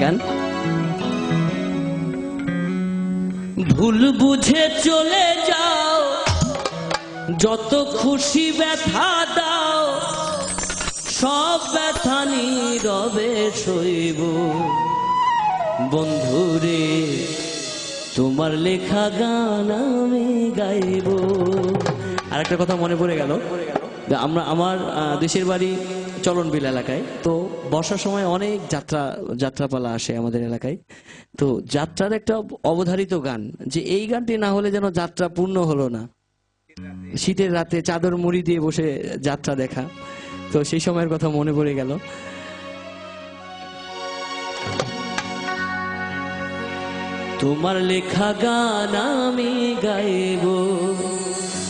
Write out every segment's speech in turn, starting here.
গান। ভুল বুঝে চলে যাও, যত খুশি ব্যথা দাও, সব ব্যথা নীরবে সইব। বন্ধুরে, তোমার লেখা গান আমি গাইব। আর একটা কথা মনে পড়ে গেল। আমরা, আমার দেশের বাড়ি চলনবিল এলাকায়। তো বর্ষার সময় অনেক যাত্রা, যাত্রাপালা আসে আমাদের এলাকায়। তো যাত্রার একটা অবধারিত গান, যে এই গানটি না হলে যেন যাত্রা পূর্ণ হলো না। শীতের রাতে চাদর মুড়ি দিয়ে বসে যাত্রা দেখা। তো সেই সময়ের কথা মনে পড়ে গেল। তোমার লেখা গান আমি গাইব।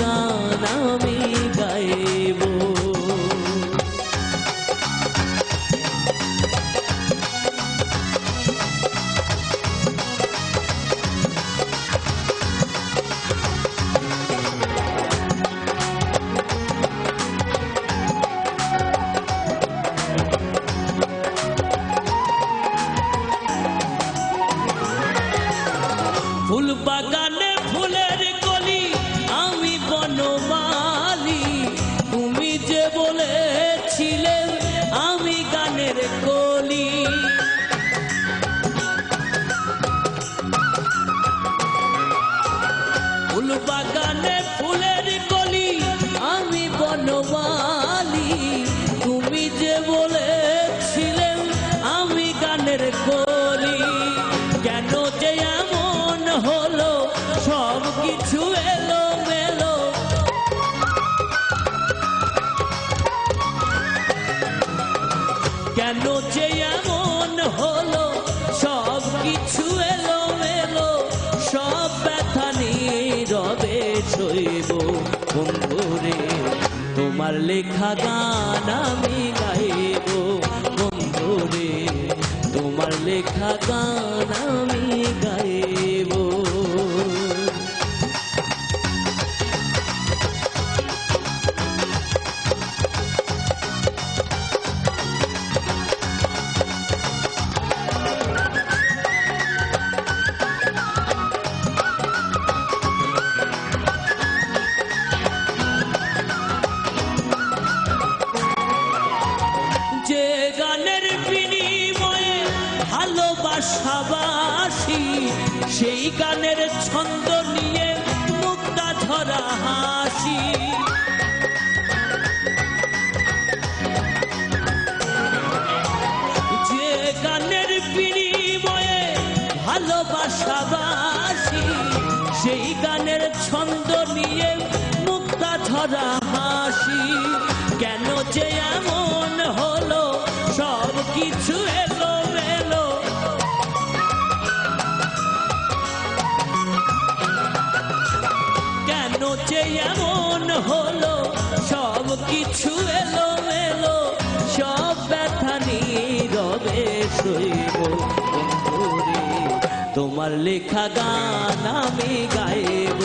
গান আমি ফুল বাগানে ফুল বাগানে ফুলের কলি, আমি বনমালি তুমি যে বলেছিলে আমি গানের কলি, কেন যে এমন হলো, সব কিছু এলো মেলো কেন যে এমন হলো বন্ধুরে তোমার লেখা গান আমি গাইব বন্ধুরে তোমার লেখা গান আমি গাইব। ভালোবাসাবাসি সেই গানের ছন্দ নিয়ে মুক্তা ধরা হাসি। যে গানের বিনিময়ে ভালোবাসাবাসি সেই গানের ছন্দ নিয়ে মুক্তা ধরা যে এমন হলো, সব কিছু এলো মেলো সব ব্যথা নীরবে শৈব তোমার লেখা গান আমি গাইব।